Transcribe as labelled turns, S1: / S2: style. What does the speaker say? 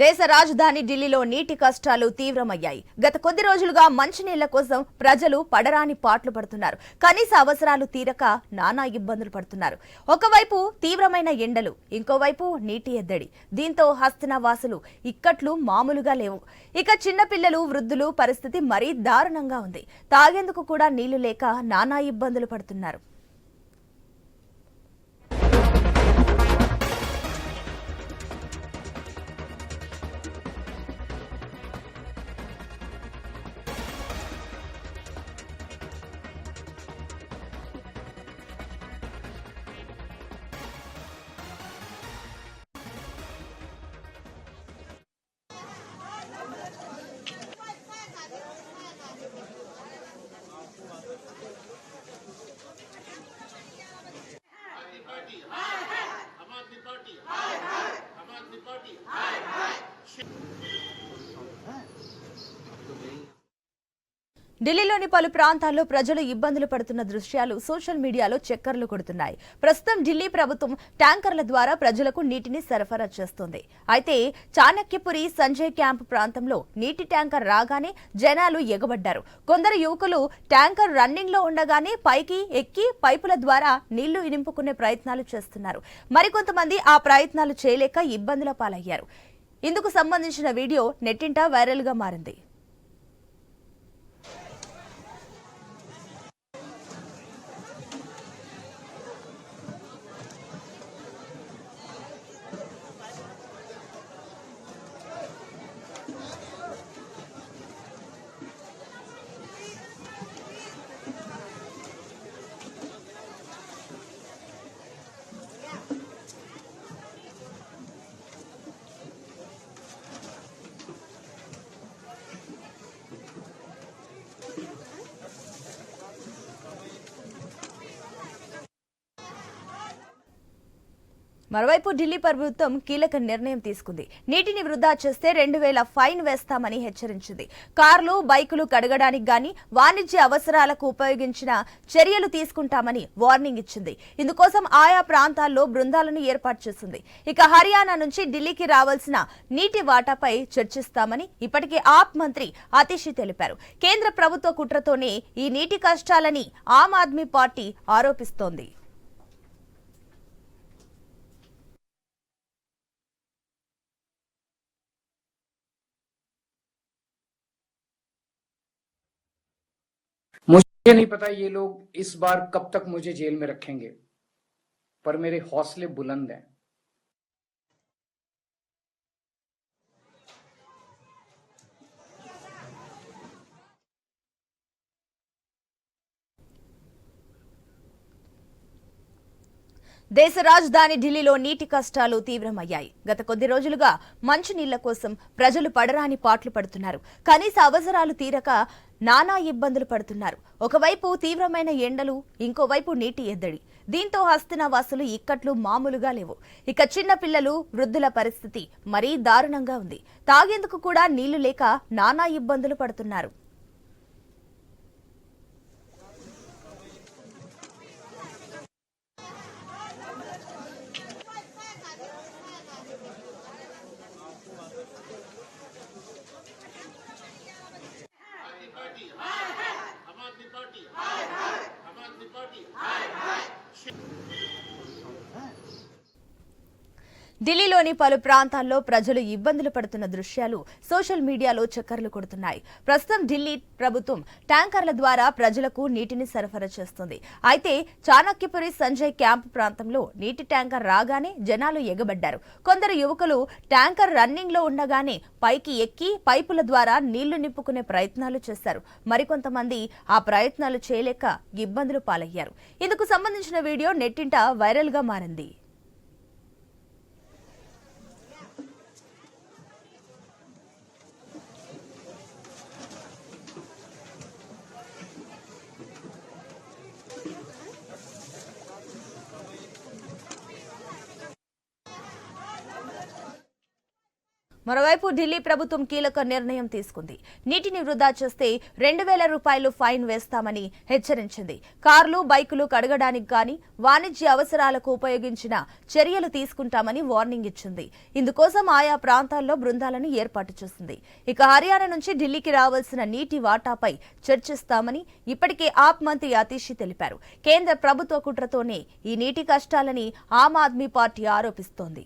S1: దేశ రాజధాని ఢిల్లీలో నీటి కష్టాలు తీవ్రమయ్యాయి. గత కొద్ది రోజులుగా మంచినీళ్ళ కోసం ప్రజలు పడరాని పాట్లు పడుతున్నారు. కనీస అవసరాలు తీరక నానా ఇబ్బందులు పడుతున్నారు. ఒకవైపు తీవ్రమైన ఎండలు ఇంకోవైపు నీటి ఎద్దడి. దీంతో హస్తినవాసులు ఇక్కట్లు మామూలుగా లేవు. ఇక చిన్నపిల్లలు వృద్ధులు పరిస్థితి మరీ దారుణంగా ఉంది. తాగేందుకు కూడా నీళ్ళు లేక నానా ఇబ్బందులు పడుతున్నారు. ఢిల్లీలోని పలు ప్రాంతాల్లో ప్రజలు ఇబ్బందులు పడుతున్న దృశ్యాలు సోషల్ మీడియాలో చక్కర్లు కొడుతున్నాయి. ప్రస్తుతం ఢిల్లీ ప్రభుత్వం ట్యాంకర్ల ద్వారా ప్రజలకు నీటిని సరఫరా చేస్తోంది. అయితే చాణక్యపురి సంజయ్ క్యాంప్ ప్రాంతంలో నీటి ట్యాంకర్ రాగానే జనాలు ఎగబడ్డారు. కొందరు యువకులు ట్యాంకర్ రన్నింగ్లో ఉండగానే పైకి ఎక్కి పైపుల ద్వారా నీళ్ళు నింపుకునే ప్రయత్నాలు చేస్తున్నారు. మరికొంతమంది ఆ ప్రయత్నాలు చేయలేక ఇబ్బందుల పాలయ్యారు. ఇందుకు సంబంధించిన వీడియో నెట్టింట వైరల్గా మారింది. మరోవైపు ఢిల్లీ ప్రభుత్వం కీలక నిర్ణయం తీసుకుంది. నీటిని వృధా చేస్తే రెండు వేల ఫైన్ వేస్తామని హెచ్చరించింది. కార్లు బైకులు కడగడానికి గాని వాణిజ్య అవసరాలకు ఉపయోగించిన చర్యలు తీసుకుంటామని వార్నింగ్ ఇచ్చింది. ఇందుకోసం ఆయా ప్రాంతాల్లో బృందాలను ఏర్పాటు చేసింది. ఇక హర్యానా నుంచి ఢిల్లీకి రావాల్సిన నీటి వాటాపై చర్చిస్తామని ఇప్పటికే ఆప్ మంత్రి అతిషి తెలిపారు. కేంద్ర ప్రభుత్వ కుట్రతోనే ఈ నీటి కష్టాలని ఆమ్ ఆద్మీ పార్టీ ఆరోపిస్తోంది.
S2: मुझे नहीं पता ये लोग इस बार कब तक मुझे जेल में रखेंगे, पर मेरे हौसले बुलंद हैं।
S1: దేశ రాజధాని ఢిల్లీలో నీటి కష్టాలు తీవ్రమయ్యాయి. గత కొద్ది రోజులుగా మంచినీళ్ళ కోసం ప్రజలు పడరాని పాట్లు పడుతున్నారు. కనీస అవసరాలు తీరక నానా ఇబ్బందులు పడుతున్నారు. ఒకవైపు తీవ్రమైన ఎండలు ఇంకోవైపు నీటి ఎద్దడి. దీంతో హస్తిన వాసులు ఇక్కట్లు మామూలుగా లేవు. ఇక చిన్న పిల్లలు వృద్ధుల పరిస్థితి మరీ దారుణంగా ఉంది. తాగేందుకు కూడా నీళ్ళు లేక నానా ఇబ్బందులు పడుతున్నారు. ఢిల్లీలోని పలు ప్రాంతాల్లో ప్రజలు ఇబ్బందులు పడుతున్న దృశ్యాలు సోషల్ మీడియాలో చక్కర్లు కొడుతున్నాయి. ప్రస్తుతం ఢిల్లీ ప్రభుత్వం ట్యాంకర్ల ద్వారా ప్రజలకు నీటిని సరఫరా చేస్తుంది. అయితే చాణక్యపురి సంజయ్ క్యాంప్ ప్రాంతంలో నీటి ట్యాంకర్ రాగానే జనాలు ఎగబడ్డారు. కొందరు యువకులు ట్యాంకర్ రన్నింగ్లో ఉండగానే పైకి ఎక్కి పైపుల ద్వారా నీళ్ళు నింపుకునే ప్రయత్నాలు చేశారు. మరికొంతమంది ఆ ప్రయత్నాలు చేయలేక ఇబ్బందులు పాలయ్యారు. ఇందుకు సంబంధించిన వీడియో నెట్టింట వైరల్గా మారింది. మరోవైపు ఢిల్లీ ప్రభుత్వం కీలక నిర్ణయం తీసుకుంది. నీటిని వృధా చేస్తే రెండు వేల రూపాయలు ఫైన్ వేస్తామని హెచ్చరించింది. కార్లు బైకులు కడగడానికి గాని వాణిజ్య అవసరాలకు ఉపయోగించిన చర్యలు తీసుకుంటామని వార్నింగ్ ఇచ్చింది. ఇందుకోసం ఆయా ప్రాంతాల్లో బృందాలను ఏర్పాటు చేసింది. ఇక హర్యానా నుంచి ఢిల్లీకి రావాల్సిన నీటి వాటాపై చర్చిస్తామని ఇప్పటికే ఆప్ మంత్రి అతీషి తెలిపారు. కేంద్ర ప్రభుత్వ కుట్రతోనే ఈ నీటి కష్టాలని ఆమ్ ఆద్మీ పార్టీ ఆరోపిస్తోంది.